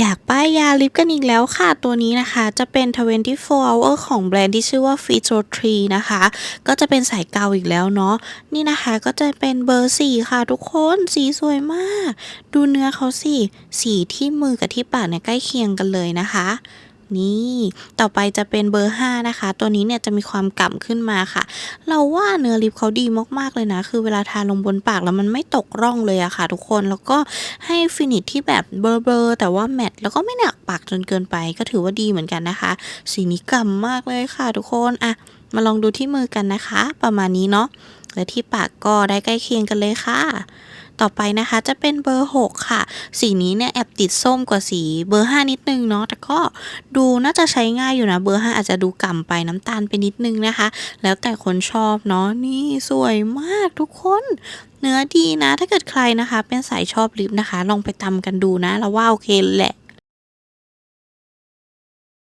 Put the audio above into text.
อยากป้ายยาลิปกันอีกแล้วค่ะ ตัวนี้นะคะจะเป็น 24 hour ของแบรนด์ที่ชื่อว่า f i t o t r e นะคะ ก็จะเป็นสายเกาอีกแล้วเนาะ นี่นะคะก็จะเป็นเบอร์ 4 ค่ะทุกคน สีสวยมาก ดูเนื้อเขาสิ สีที่มือกับที่ปากเนี่ยใกล้เคียงกันเลยนะคะ นี่ต่อไปจะเป็นเบอร์ 5 นะคะ ตัวนี้เนี่ยจะมีความก่ำขึ้นมาค่ะ เราว่าเนื้อลิปเขาดีมากๆเลยนะ คือเวลาทาลงบนปากแล้วมันไม่ตกร่องเลยอะค่ะ ทุกคนแล้วก็ให้ฟินิชที่แบบเบลอๆแต่ว่าแมตแล้วก็ไม่หนักปากจนเกินไป ก็ถือว่าดีเหมือนกันนะคะ สีนี้ก่ำมากเลยค่ะ ทุกคนอะมาลองดูที่มือกันนะคะ ประมาณนี้เนาะและที่ปากก็ได้ใกล้เคียงกันเลยค่ะ ต่อไปนะคะจะเป็นเบอร์ 6 ค่ะ สีนี้เนี่ยแอบติดส้มกว่าสีเบอร์ 5 นิดนึงเนาะแต่ก็ดูน่าจะใช้ง่ายอยู่นะเบอร์ 5 อาจจะดูก่ำไปน้ำตาลไปนิดนึงนะคะ แล้วแต่คนชอบเนาะนี่สวยมากทุกคนเนื้อดีนะ ถ้าเกิดใครนะคะ เป็นสายชอบลิปนะคะ ลองไปตำกันดูนะเราว่าโอเคแหละ